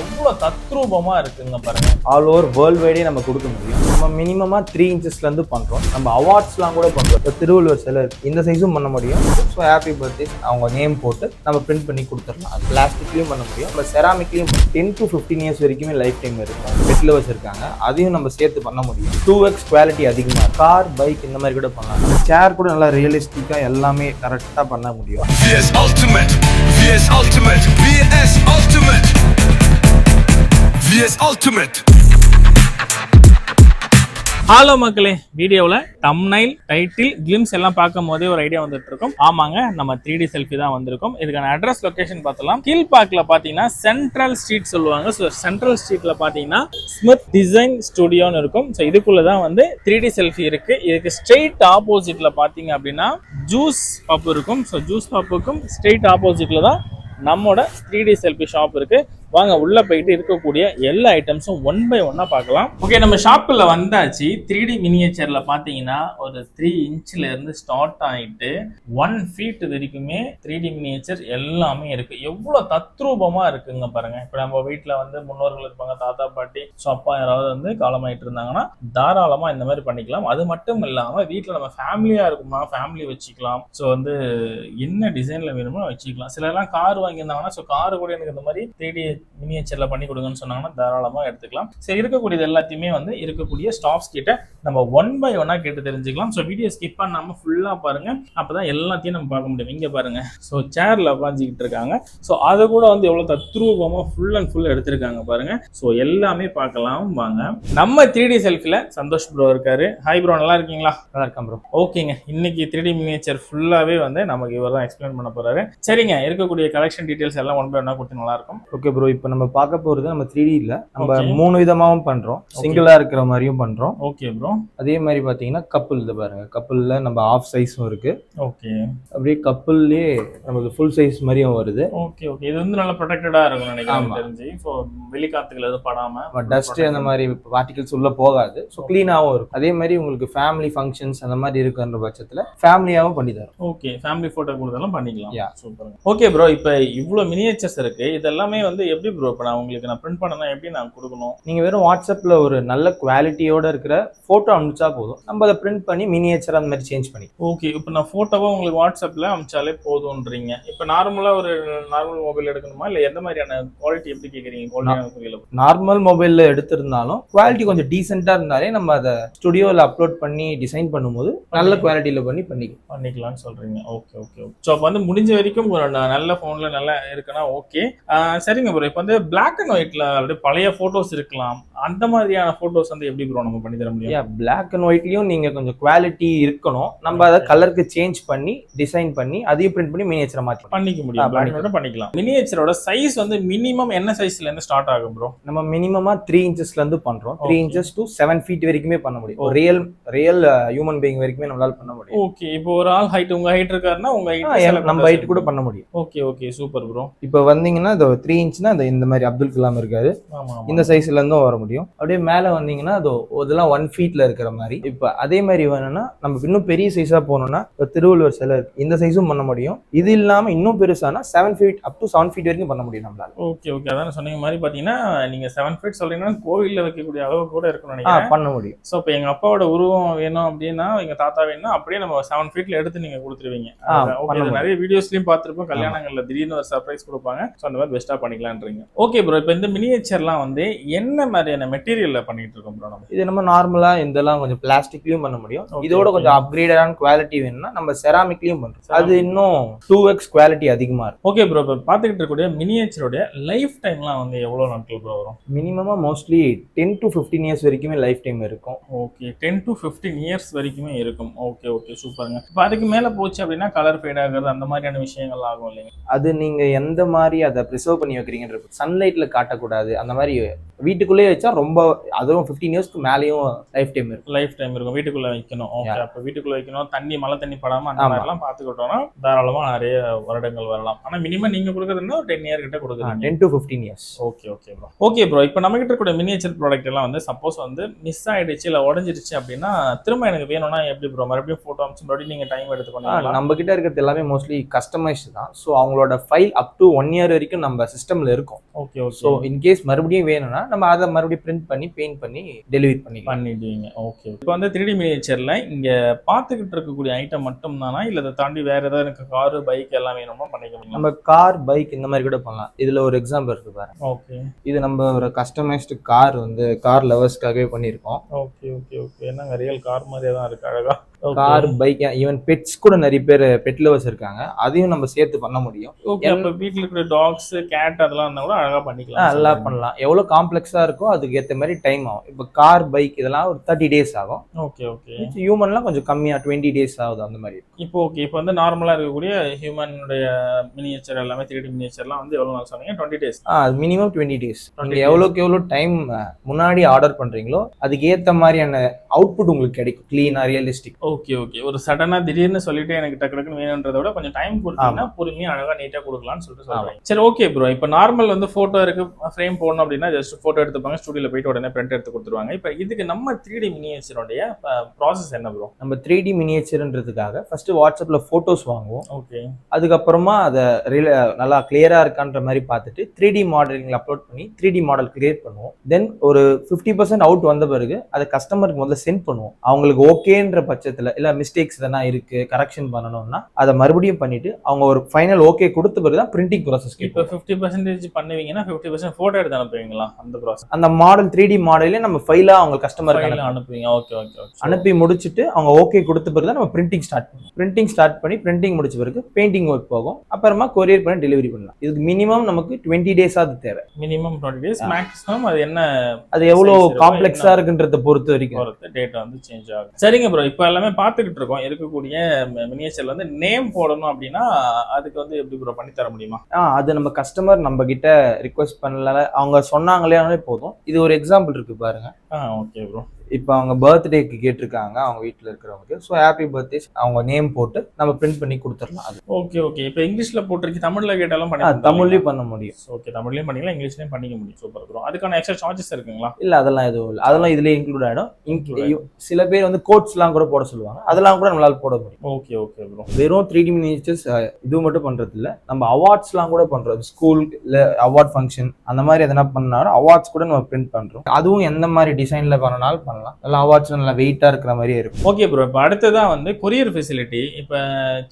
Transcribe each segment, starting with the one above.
எவ்வளவு தத்ரூபமா இருக்குங்க பாருங்க. ஆல் ஓவர் வேர்ல்டு வைடே நம்ம கொடுக்க முடியும். நம்ம மினிமமாக த்ரீ இன்ச்சஸ்லேருந்து பண்ணுறோம் நம்ம அவார்ட்ஸ்லாம் கூட பண்ணுறோம் இப்போ திருவள்ளுவர் சிலை இந்த சைஸும் பண்ண முடியும். ஸோ ஹாப்பி பர்த்டே அவங்க நேம் போட்டு நம்ம பிரிண்ட் பண்ணி கொடுத்துடலாம். அது பிளாஸ்டிக்லேயும் பண்ண முடியும். நம்ம செராமிக்லேயும் டென் டு ஃபிஃப்டீன் இயர்ஸ் வரைக்குமே லைஃப் டைம் இருக்கும். பெட்டில் வச்சுருக்காங்க அதையும் நம்ம சேர்த்து பண்ண முடியும். டூ எக்ஸ் குவாலிட்டி அதிகமாக கார் பைக் இந்த மாதிரி கூட பண்ணலாம். சேர் கூட நல்லா ரியலிஸ்டிக்காக எல்லாமே கரெக்டாக பண்ண முடியும். VS அல்டிமேட் ஹலோ மக்களே வீடியோவில் தம்னைல் டைட்டில் கிளிம்ஸ் எல்லாம் பார்க்கும் போதே ஒரு ஐடியா வந்துட்டு இருக்கும். ஆமாங்க நம்ம த்ரீ டி செல்ஃபி தான் வந்திருக்கும். இதுக்கான அட்ரஸ் லொக்கேஷன் பார்த்தலாம் கீழ்பாக்கில் பார்த்தீங்கன்னா சென்ட்ரல் ஸ்ட்ரீட் சொல்லுவாங்க. ஸோ சென்ட்ரல் ஸ்ட்ரீட்டில் பார்த்தீங்கன்னா ஸ்மித் டிசைன் ஸ்டுடியோன்னு இருக்கும். ஸோ இதுக்குள்ள தான் வந்து த்ரீ டி செல்ஃபி இருக்கு. இதுக்கு ஸ்ட்ரெயிட் ஆப்போசிட்ல பார்த்தீங்க அப்படின்னா ஜூஸ் பப் இருக்கும். ஸோ ஜூஸ் பப்புக்கும் ஸ்ட்ரெயிட் ஆப்போசிட்ல தான் நம்மோட த்ரீ டி செல்ஃபி ஷாப் இருக்கு. வாங்க உள்ள போயிட்டு இருக்கக்கூடிய எல்லா ஐட்டம்ஸும் ஒன் பை ஒன்னா பார்க்கலாம். ஓகே நம்ம ஷாப்பில் வந்தாச்சு. த்ரீ டி மினியேச்சர்ல பாத்தீங்கன்னா ஒரு த்ரீ இன்ச்ல இருந்து ஸ்டார்ட் ஆயிட்டு ஒன் ஃபீட் வரைக்குமே த்ரீ டி மினியேச்சர் எல்லாமே இருக்கு. எவ்வளவு தத்ரூபமா இருக்குங்க பாருங்க. இப்ப நம்ம வீட்டில் வந்து முன்னோர்கள் இருப்பாங்க தாத்தா பாட்டி ஸோ அப்பா யாராவது வந்து காலமாயிட்டு இருந்தாங்கன்னா தாராளமா இந்த மாதிரி பண்ணிக்கலாம். அது மட்டும் இல்லாம வீட்டில் நம்ம ஃபேமிலியா இருக்குமா ஃபேமிலி வச்சுக்கலாம். ஸோ வந்து என்ன டிசைன்ல வேணுமோ வச்சுக்கலாம். சிலர்லாம் கார் வாங்கியிருந்தாங்கன்னா ஸோ கார் கூட எனக்கு இந்த மாதிரி த்ரீ டி மினியேச்சர்ல பண்ணி கொடுங்கன்னு சொன்னாங்கன்னா தாராளமா எடுத்துக்கலாம். சரி இருக்கக்கூடியது எல்லாத்தையுமே வந்து இருக்கக்கூடிய ஸ்டாஃப்ஸ் கிட்ட நம்ம ஒன் பை ஒன்னா கேட்டு தெரிஞ்சுக்கலாம். ஸோ வீடியோ ஸ்கிப் பண்ணாம ஃபுல்லா பாருங்க. அப்பதான் எல்லாத்தையும் நம்ம பார்க்க முடியும். இங்க பாருங்க. ஸோ சேர்ல உட்காந்துக்கிட்டு இருக்காங்க. ஸோ அதை கூட வந்து எவ்வளவு தத்ரூபமா ஃபுல் அண்ட் ஃபுல் எடுத்திருக்காங்க பாருங்க. ஸோ எல்லாமே பார்க்கலாம். வாங்க. நம்ம த்ரீ டி செல்ஃபில சந்தோஷ் ப்ரோ இருக்காரு. ஹாய் ப்ரோ நல்லா இருக்கீங்களா? நல்லா இருக்கேன் ப்ரோ ஓகேங்க. இன்னைக்கு த்ரீ டி மினியேச்சர் ஃபுல்லாவே வந்து நமக்கு இவர் தான் எக்ஸ்பிளைன் பண்ண போறாரு. சரிங்க. இருக்கக்கூடிய கலெக்ஷன் டீடைல்ஸ் எல்லாம் ஒன் பை ஒன்னா கொடுத்து நல்லா இருக்கும். ஓகே ப்ரோ இப்போ நம்ம பார்க்க போகிறது நம்ம த்ரீ இல்ல. நம்ம. மூணு விதமாகவும் பண்ணுறோம் சிங்கிளாக இருக்கிற மாதிரியும் பண்ணுறோம் ஓகே ப்ரோ அதே மாதிரி பார்த்தீங்கன்னா கப்புள் இது பாருங்க. கப்புளில் நம்ம ஆஃப் சைஸும் இருக்கு. ஓகே அப்படியே கப்புள்லேயே நமக்கு ஃபுல் சைஸ் மாதிரியும் வருது. ஓகே ஓகே இது வந்து நல்லா ப்ரொடெக்டடா இருக்கும் நினைக்கிறேன் தெரிஞ்சு. ஸோ வெளிக்காத்துகள் எதுவும் படாம டஸ்ட் அந்த மாதிரி பார்ட்டிகல்ஸ் உள்ள போகாது. ஸோ க்ளீனாகவும் இருக்கும். அதே மாதிரி உங்களுக்கு ஃபேமிலி ஃபங்க்ஷன்ஸ் அந்த மாதிரி இருக்குன்ற பட்சத்தில் ஃபேமிலியாகவும் பண்ணி தரும் ஓகே ஃபேமிலி போட்டோ கொடுத்தாலும் பண்ணிக்கலாம். Yeah. சூப்பர் ஓகே ப்ரோ இப்போ இவ்வளோ மினியேச்சர்ஸ் இருக்கு. இதெல்லாமே வந்து எப்படி ப்ரோ இப்போ நான் உங்களுக்கு நான் பிரிண்ட் பண்ணனா எப்படி நான் கொடுக்கணும்? நீங்கள் வெறும் வாட்ஸ்அப்பில் ஒரு நல்ல குவாலிட்டியோட இருக்கிற ஃபோட்டோ அனுப்பிச்சா போதும். நம்ம அதை பிரிண்ட் பண்ணி மினியேச்சர் அந்த மாதிரி சேஞ்ச் பண்ணி. ஓகே இப்போ நான் ஃபோட்டோவை உங்களுக்கு வாட்ஸ்அப்பில் அமிச்சாலே போதும்ன்றீங்க. இப்போ நார்மலாக ஒரு நார்மல் மொபைல் எடுக்கணுமா? இல்லை எந்த மாதிரியான குவாலிட்டி எப்படி கேட்குறீங்க குவாலிட்டியான நார்மல் மொபைலில் எடுத்திருந்தாலும் குவாலிட்டி கொஞ்சம் டீசெண்டாக இருந்தாலே நம்ம அதை ஸ்டுடியோவில் அப்லோட் பண்ணி டிசைன் பண்ணும்போது நல்ல குவாலிட்டியில் பண்ணி பண்ணிக்கலாம். பண்ணிக்கலாம்னு சொல்றீங்க. ஓகே ஓகே ஓகே ஸோ அப்போ வந்து முடிஞ்ச வரைக்கும் நல்ல ஃபோனில் நல்லா இருக்குன்னா ஓகே சரிங்க ப்ரோ இப்போ வந்து பிளாக் அண்ட் ஒயிட்ல அப்படியே பழைய ஃபோட்டோஸ் இருக்கலாம். அந்த மாதிரியான ஃபோட்டோஸ் வந்து எப்படி ப்ரோ நம்ம பண்ணி தர முடியும்? பிளாக் அண்ட் ஒயிட்லயும் நீங்க கொஞ்சம் குவாலிட்டி இருக்கணும். நம்ம அதை கலருக்கு சேஞ்ச் பண்ணி டிசைன் பண்ணி அதையும் பிரிண்ட் பண்ணி மினியேச்சரை மாற்றலாம் பண்ணிக்க முடியும். பிளாக் பண்ணிக்கலாம். மினியேச்சரோட சைஸ் வந்து மினிமம் என்ன சைஸ்ல இருந்து ஸ்டார்ட் ஆகும் ப்ரோ நம்ம மினிமமா த்ரீ இன்ச்சஸ்ல இருந்து பண்றோம். Three. Inches to seven feet வரைக்குமே பண்ண முடியும். ஒரு ரியல் ரியல் ஹியூமன் பீயிங் வரைக்குமே நம்மளால பண்ண முடியும். ஓகே இப்போ ஒரு ஆள் ஹைட் உங்க ஹைட் இருக்காருன்னா உங்க ஹைட் நம்ம ஹைட் கூட பண்ண முடியும். ஓகே ஓகே சூப்பர் ப்ரோ இப்போ வந்தீங்கன்னா இந்த த்ரீ இன்ச்னா இந்த மாதிரி அப்துல் கலாம் இருக்காரு. இந்த சைஸ்ல இருந்தும் வர முடியும். அப்படியே மேல வந்தீங்கன்னா அது இதெல்லாம் ஒன் ஃபீட்ல இருக்கிற மாதிரி. இப்போ அதே மாதிரி வேணும்னா நம்ம இன்னும் பெரிய சைஸா போகணும்னா இப்போ திருவள்ளுவர் சிலை இந்த சைஸும் பண்ண முடியும். இது இல்லாம இன்னும் பெருசானா seven feet up to seven feet வரைக்கும் பண்ண முடியும் நம்மளால. ஓகே ஓகே அதான் சொன்னீங்க. மாதிரி பாத்தீங்கன்னா நீங்க செவன் ஃபீட் சொல்றீங்கன்னா கோவில்ல வைக்கக்கூடிய அளவு கூட இருக்கும்னு ஆ நினைக்கிறேன். பண்ண முடியும். ஸோ இப்போ எங்க அப்பாவோட உருவம் வேணும் அப்படின்னா எங்க தாத்தா வேணும்னா அப்படியே நம்ம செவன் ஃபீட்ல எடுத்து நீங்க கொடுத்துருவீங்க. ஓகே நிறைய வீடியோஸ்லயும் பார்த்துருப்போம். கல்யாணங்கள்ல திடீர்னு ஒரு சர்ப்ரைஸ் கொடுப்பாங்க. ஸோ அந்த மாதிரி பெஸ்ட்டாக பண்ணிக்கலான்றீங்க. ஓகே ப்ரோ இப்போ இந்த மினியேச்சர்லாம் வந்து என்ன மாதிரியான மெட்டீரியல்ல பண்ணிட்டு இருக்கோம் ப்ரோ நம்ம? இது நம்ம நார்மலா இதெல்லாம் கொஞ்சம் பிளாஸ்டிக்லயும் பண்ண முடியும். இதோட. கொஞ்சம் அப்கிரேடான குவாலிட்டி வேணும்னா நம்ம செராமிக்லயும் பண்றோம். அது இன்னும் டூ எக்ஸ் குவாலிட்டி அதிகமா இருக்கும். ஓகே ப்ரோ இப்போ பார்த்துக்கிட்டு இருக்கக்கூடிய மினியேச்சருடைய லைஃப் டைம்லாம் வந்து எவ்வளோ நாட்கள் ப்ரோ வரும்? மினிமமா mostly ten to fifteen years வரைக்குமே லைஃப் டைம் இருக்கும். Okay ten to fifteen years வரைக்குமே இருக்கும். ஓகே ஓகே சூப்பருங்க. இப்போ அதுக்கு மேலே போச்சு அப்படின்னா கலர் ஃபேட் ஆகுறது அந்த மாதிரியான விஷயங்கள் ஆகும் இல்லைங்க? அது நீங்க எந்த மாதிரி அதை ப்ரிசர்வ் பண்ணி வைக்கிறீங்கன்ற சன்லைட்ல காட்டக்கூடாது. அந்த மாதிரி வீட்டுக்குள்ளேயே வச்சா ரொம்ப அதுவும் ஃபிஃப்டீன் இயர்ஸ்க்கு மேலேயும் லைஃப் டைம் இருக்கும். லைஃப் டைம் இருக்கும். வீட்டுக்குள்ள வைக்கணும். ஓகே. அப்ப வீட்டுக்குள்ள வைக்கணும். தண்ணி மழை தண்ணி படாம அந்த ஆமா. மாதிரி எல்லாம் பாத்துக்கிட்டோம்னா தாராளமா நிறைய வருடங்கள் வரலாம். ஆனா மினிமம் நீங்க கொடுக்குறதுன்னா ஒரு டென் இயர் கிட்ட கொடுக்குறீங்க ten to fifteen years okay okay bro okay bro இப்போ நம்ம கிட்ட இருக்கக்கூடிய மினியேச்சர் ப்ராடக்ட் எல்லாம் வந்து சப்போஸ் வந்து மிஸ் ஆயிடுச்சு இல்ல உடஞ்சிருச்சு அப்படின்னா திரும்ப எனக்கு வேணும்னா எப்படி ப்ரோ மறுபடியும் போட்டோ அமிச்சு மறுபடியும் நீங்க டைம் எடுத்து பண்ணுவீங்களா? நம்ம கிட்ட இருக்கிறது எல்லாமே மோஸ்ட்லி கஸ்டமைஸ்டு தான். ஸோ அவங்களோட file up to one year வரைக்கும் நம்ம சிஸ்டம்ல இருக்கும். ஓகே ஸோ இன்கேஸ் மறுபடியும் வேணும்னா நம்ம அதை மறுபடியும் பிரிண்ட் பண்ணி பெயிண்ட் பண்ணி டெலிவரி பண்ணிக்கலாம். பண்ணிடுவீங்க. ஓகே இப்போ வந்து த்ரீ டி மினியேச்சர்ல இங்க பாத்துக்கிட்டு இருக்கக்கூடிய ஐட்டம் மட்டும் தானா இல்ல அதை தாண்டி வேற ஏதாவது எனக்கு காரு பைக் எல்லாம் வேணுமா? பண்ணிக்க முடியும்? நம்ம கார் பைக் இந்த மாதிரி கூட பண்ணலாம். இதுல ஒரு எக்ஸாம்பிள் இருக்கு பாருங்க ஓகே இது நம்ம ஒரு கஸ்டமைஸ்டு கார் வந்து கார் லவர்ஸ்க்காகவே பண்ணியிருக்கோம். ஓகே ஓகே ஓகே என்னங்க ரியல் கார் மாதிரியே தான் இருக்கு அழகா. கார் பைக் ஈவன் பெட்ஸ் கூட நிறைய பேர் பெட் லவர்ஸ் இருக்காங்க. அதையும் நம்ம சேர்த்து பண்ண முடியும். ஓகே அப்ப வீட்ல இருக்கிற டாக்ஸ் கேட் அதெல்லாம் இருந்தா கூட அழகா ஆ, பண்ணிக்கலாம் நல்லா பண்ணலாம் எவ்வளோ காம்ப்ளெக்ஸா இருக்கோ அதுக்கு ஏற்ற மாதிரி டைம் ஆகும். இப்போ கார் பைக் இதெல்லாம் ஒரு தேர்ட்டி டேஸ் ஆகும். ஓகே ஓகே ஹியூமன்லாம் கொஞ்சம் கம்மியா டுவெண்ட்டி டேஸ் ஆகுது அந்த மாதிரி இப்போ ஓகே இப்போ வந்து நார்மலா இருக்கக்கூடிய ஹியூமனுடைய மினியேச்சர் எல்லாமே த்ரீ டி மினியேச்சர்லாம் வந்து எவ்வளவு நாள் சொன்னீங்க? டுவெண்ட்டி டேஸ் ஆ அது மினிமம் டுவெண்ட்டி டேஸ் 20 நீங்க days. எவ்வளோக்கு எவ்வளோ டைம் முன்னாடி ஆர்டர் பண்றீங்களோ அதுக்கு ஏத்த மாதிரியான அவுட்புட் உங்களுக்கு கிடைக்கும். கிளீனா ரியலிஸ்டிக் ஓகே ஓகே ஒரு சடனா திடீர்னு சொல்லிட்டு எனக்கு டக்கு டக்குன்னு வேணுன்றதை விட கொஞ்சம் டைம் கொடுத்தீங்கன்னா பொறுமையா அழகா நீட்டா கொடுக்கலாம்னு சொல்லிட்டு சொல்றீங்க சரி ஓகே ப்ரோ இப்போ நார்மல் வந்து போட்டோ இருக்கு ஃப்ரேம் போடணும் அப்படின்னா ஜஸ்ட் போட்டோ எடுத்துப்பாங்க ஸ்டுடியோல போயிட்டு உடனே பிரிண்ட் எடுத்து கொடுத்துருவாங்க. இப்போ இதுக்கு நம்ம த்ரீ டி மினியேச்சருடைய ப்ராசஸ் என்ன ப்ரோ நம்ம த்ரீ டி மினியேச்சர்ன்றதுக்காக ஃபர்ஸ்ட் வாட்ஸ்அப்ல போட்டோஸ் வாங்குவோம். ஓகே அதுக்கப்புறமா அதை ரியல நல்லா கிளியரா இருக்கான்ற மாதிரி பார்த்துட்டு த்ரீ டி மாடலிங்ல அப்லோட் பண்ணி த்ரீ டி மாடல் கிரியேட் பண்ணுவோம். தென் ஒரு ஃபிஃப்டி பர்சன்ட் அவுட் வந்த பிறகு அதை கஸ்டமருக்கு முதல்ல சென்ட் பண்ணுவோம். அவங்களுக்கு ஓகேன்ற பட்சத்துல இல்ல மிஸ்டேக்ஸ் எதனா இருக்கு கரெக்ஷன் பண்ணணும்னா அதை மறுபடியும் பண்ணிட்டு அவங்க ஒரு ஃபைனல் ஓகே கொடுத்த பிறகு தான் பிரிண்டிங் ப்ராசஸ் இப்போ ஃபிஃப்டி பர்சன்டேஜ் பண்ணுவீங்கன்னா ஃபிஃப்டி பர்சன்ட் போட்டோ எடுத்து அனுப்புவீங்களா அந்த ப்ராசஸ் அந்த மாடல் த்ரீ டி மாடலே நம்ம ஃபைலா அவங்க கஸ்டமருக்கு அனுப்புவீங்க. ஓகே ஓகே அனுப்பி முடிச்சுட்டு அவங்க ஓகே கொடுத்த பிறகு தான் நம்ம பிரிண்டிங் ஸ்டார்ட் பண்ணுவோம் பிரிண்டிங் ஸ்டார்ட் பண்ணி பிரிண்டிங் முடிச்ச பிறகு பெயிண்டிங் ஒர்க் போகும். அப்புறமா கொரியர் பண்ணி டெலிவரி பண்ணலாம். இதுக்கு மினிமம் நமக்கு டுவெண்ட்டி டேஸ் அது தேவை. மினிமம் டுவெண்ட்டி டேஸ் மேக்ஸிமம் அது என்ன அது எவ்வளோ Size இருக்கும், காம்ப்ளெக்ஸா என்ன- இருக்குன்றத பொறுத்த வரைக்கும். பொறுத்து டேட் வந்து சேஞ்ச் ஆகும். சரிங்க ப்ரோ இப்போ எல்லாமே பார்த்துக்கிட்டு இருக்கோம். இருக்கக்கூடிய மினியேச்சர்ல வந்து நேம் போடணும் அப்படின்னா அதுக்கு வந்து எப்படி ப்ரோ பண்ணி தர முடியுமா? ஆ அது நம்ம கஸ்டமர் நம்ம கிட்ட ரிக்வெஸ்ட் பண்ணல. அவங்க சொன்னாங்களே போதும். இது ஒரு எக்ஸாம்பிள் இருக்கு பாருங்க. ஆ ஓகே ப்ரோ இப்போ அவங்க பர்த்டேக்கு கேட்டிருக்காங்க அவங்க வீட்டில் இருக்கிறவங்களுக்கு. ஸோ ஹாப்பி பர்த்டே அவங்க நேம் போட்டு நம்ம பிரிண்ட் பண்ணி கொடுத்துடலாம் அது. ஓகே ஓகே இப்போ இங்கிலீஷ்ல போட்டிருக்கு தமிழ்ல கேட்டாலும் பண்ணி தமிழ்லயும் பண்ண முடியும். ஓகே தமிழ்லயும் பண்ணிக்கலாம் இங்கிலீஷ்லயும் பண்ணிக்க முடியும். சூப்பர் ப்ரோ அதுக்கான எக்ஸ்ட்ரா சார்ஜஸ் இருக்குங்களா? இல்ல அதெல்லாம் எதுவும் இல்லை. அதெல்லாம் இதுலயே இன்க்ளூட் இங்க- சில பேர் வந்து கோட்ஸ்லாம் கூட போட சொல்லுவாங்க. அதெல்லாம் கூட நம்மளால போட முடியும். ஓகே ஓகே ப்ரோ வெறும் த்ரீ டி மினிச்சர்ஸ் இது மட்டும் பண்றது இல்ல நம்ம அவார்ட்ஸ்லாம் கூட பண்றோம். ஸ்கூல் இல்ல அவார்ட் ஃபங்க்ஷன் அந்த மாதிரி எதனா பண்ணாலும் அவார்ட்ஸ் கூட நம்ம பிரிண்ட் பண்றோம். அதுவும் எந்த மாதிரி டிசைன்ல பண்ணனாலும் பண்ணலாம். நல்லா அவார்ட்ஸ் நல்லா வெயிட்டா இருக்கிற மாதிரியே இருக்கும். ஓகே ப்ரோ இப்போ அடுத்ததான் வந்து கொரியர் ஃபெசிலிட்டி இப்போ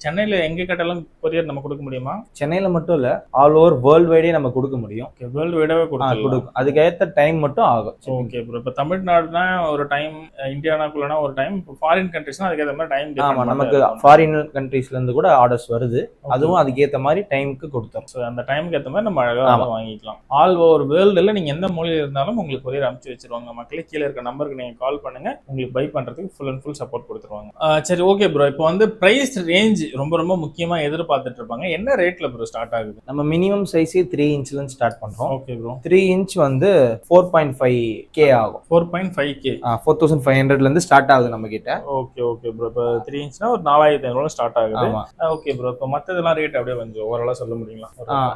சென்னையில் எங்கே கேட்டாலும் கொரியர் நம்ம கொடுக்க முடியுமா? சென்னையில மட்டும் இல்ல ஆல் ஓவர் வேர்ல்டு வைடே நம்ம கொடுக்க முடியும். ஓகே வேர்ல்டு ஆ, கொடுக்கலாம் கொடுக்கும். அதுக்கேற்ற டைம் மட்டும் ஆகும். ஓகே ப்ரோ இப்போ தமிழ்நாடுனா ஒரு டைம் இந்தியானாக்குள்ளனா ஒரு டைம் ஃபாரின் கண்ட்ரிஸ்னா அதுக்கேற்ற மாதிரி டைம் ஆமா நமக்கு ஃபாரின் கண்ட்ரீஸ்ல இருந்து கூட ஆர்டர்ஸ் வருது. அதுவும் அதுக்கேத்த மாதிரி டைமுக்கு கொடுத்துரும். ஸோ அந்த டைமுக்கு ஏற்ற மாதிரி நம்ம அழகாக வாங்கிக்கலாம். ஆல் ஓவர் வேர்ல்டில் நீங்கள் எந்த மொழியில் இருந்தாலும் உங்களுக்கு கொரியர் அனுப்பிச்சு வச்சிருவாங்க. மக்களே கீழே இருக்க நம்பருக்கு நீங்கள் கால் பண்ணுங்க. உங்களுக்கு பை பண்ணுறதுக்கு ஃபுல் அண்ட் ஃபுல் சப்போர்ட் கொடுத்துருவாங்க. சரி ஓகே ப்ரோ இப்போ வந்து ப்ரைஸ் ரேஞ்ச் ரொம்ப ரொம்ப முக்கியமாக எதிர்பார்த்துட்டு இருப்பாங்க. என்ன ரேட்டில் ப்ரோ ஸ்டார்ட் ஆகுது? நம்ம மினிமம் சைஸே த்ரீ இன்ச்ல இருந்து ஸ்டார்ட் பண்றோம். ஓகே ப்ரோ த்ரீ இன்ச் வந்து ஃபோர் பாயிண்ட் ஃபைவ் கே ஆகும். Four point five K four thousand five ஹண்ட்ரட்ல இருந்து ஸ்டார்ட் ஆகுது நம்ம கிட்ட. ஓகே ஓகே ப்ரோ இப்போ த்ரீ இன்ச்னா ஒரு நாலாயிரத்தி ஐநூறு ஸ்டார்ட் ஆகுது. ஓகே ப்ரோ இப்போ மற்றதெல்லாம் ரேட் அப்படியே கொஞ்சம் ஓவராலாக சொல்ல முடியுங்களா?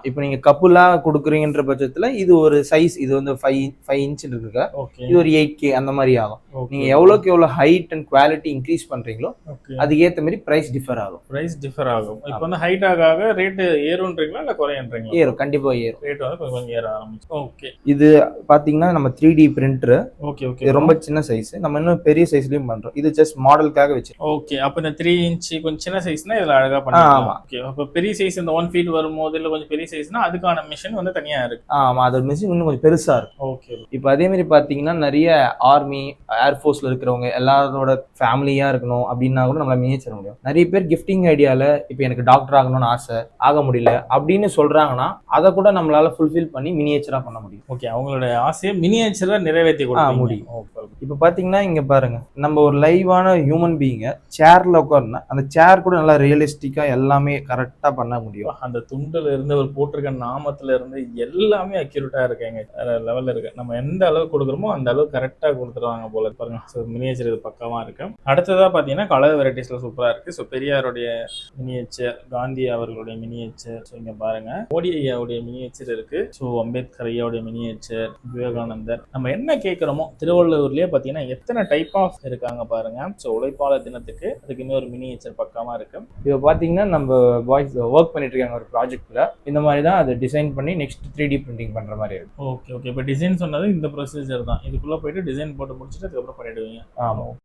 இப்போ நீங்க கப்புலா கொடுக்குறீங்கன்ற பட்சத்துல இது ஒரு சைஸ் இது வந்து ஃபைவ் ஃபைவ் இன்ச் இருக்கு ஓகே இது ஒரு எயிட் கே அந்த மாதிரி ஆகும். ஓகே நீங்க எவ்வளவுக்கு எவ்வளவு ஹைட் அண்ட் குவாலிட்டி இன்க்ரீஸ் பண்றீங்களோ அதுக்கு ஏத்த மாதிரி பிரைஸ் டிஃபர் ஆகும். ப்ரைஸ் டிஃபர் ஆகும். இப்போ வந்து ஹைட் ஆக ஆக ரேட்டு ஏறுன்றீங்களா இல்லை குறையன்றீங்களா? ஏறும் கண்டிப்பா ஏறும். ரேட் வந்து கொஞ்சம் ஏற ஆரம்பிச்சு ஓகே இது பாத்தீங்கன்னா நம்ம three D printer okay okay ரொம்ப சின்ன சைஸ் நம்ம இன்னும் பெரிய சைஸ்லயும் பண்றோம். இது ஜஸ்ட் மாடலுக்காக வச்சிருக்கோம். ஓகே அப்போ இந்த த்ரீ இன்ச் கொஞ்சம் சின்ன சைஸ்னா இதில் அழகா பண்ணிக்கலாம் ஆமா. ஓகே அப்போ பெரிய சைஸ் இந்த ஒன் ஃபீட் வரும்போது இல்லை கொஞ்சம் பெரிய சைஸ்னா அதுக்கான மிஷின் வந்து தனியா இருக்கு. ஆமா அதோட மிஷின் இன்னும் கொஞ்சம் பெருசா இருக்கும் ஓகே இப்போ அதே மாதிரி பாத்தீங்கன்னா நிறைய ஆர்மி ஏர்ஃபோர்ஸ்ல இருக்கிறவங்க எல்லாரோட ஃபேமிலியா இருக்கணும் அப்படின்னா கூட நம்மளால மினியேச்சர் முடியும். நிறைய பேர் கிஃப்டிங் ஐடியால இப்போ எனக்கு டாக்டர் ஆகணும்னு ஆசை ஆக முடியல அப்படின்னு சொல்றாங்கன்னா அதை கூட நம்மளால ஃபுல்ஃபில் பண்ணி மினியேச்சரா பண்ண முடியும். ஓகே அவங்களோட ஆசையை மினியேச்சரா நிறைவேற்றி கொடுக்க முடியும். இப்போ பார்த்தீங்கன்னா இங்கே பாருங்க. நம்ம ஒரு லைவான ஹியூமன் பீயிங்க சேர்ல உட்காருனா அந்த சேர் கூட நல்லா ரியலிஸ்டிக்காக எல்லாமே கரெக்டாக பண்ண முடியும். அந்த துண்டுல இருந்து அவர் போட்டிருக்க நாமத்துல இருந்து எல்லாமே அக்யூரேட்டா இருக்குங்க லெவல்ல இருக்கு. நம்ம எந்த அளவு கொடுக்குறோமோ அந்த அளவு கரெக்டா கொடுத்துருவாங்க. போல பாருங்க. ஸோ மினியேச்சர் இது பக்கமாக இருக்கு. அடுத்ததா பார்த்தீங்கன்னா கலர் வெரைட்டிஸ்ல சூப்பராக இருக்கு. ஸோ பெரியாருடைய மினியேச்சர் காந்தி அவர்களுடைய மினியேச்சர் ஸோ இங்கே பாருங்க. மோடி ஐயாவுடைய மினியேச்சர் இருக்கு. ஸோ அம்பேத்கர் ஐயாவுடைய மினியேச்சர் விவேகானந்தர். நம்ம என்ன கேட்குறோமோ திருவள்ளூர்லேயே பார்த்தீங்கன்னா எத்தனை டைப் ஆஃப் இருக்காங்க பாருங்க. ஸோ உழைப்பாளர் தினத்துக்கு அதுக்கு இன்னொரு மினியேச்சர் பக்கமாக இருக்கு. இப்போ பார்த்தீங்கன்னா நம்ம பாய்ஸ் ஒர்க் பண்ணிட்டு இருக்காங்க ஒரு ப்ராஜெக்ட்ல இந்த மாதிரி தான் அதை டிசைன் பண்ணி நெக்ஸ்ட் த்ரீ டி பிரிண்டிங் பண்ணுற மாதிரி இருக்கும் ஓகே ஓகே இப்போ டிசைன் சொன்னது இந்த ப்ரொசீஜர் தான். இதுக்குள்ளே போயிட்டு டிசைன் போட்டு முடிச்சுட்டு அதுக்கப்புறம் பண்ணிடுவீங்க ஆமாம்.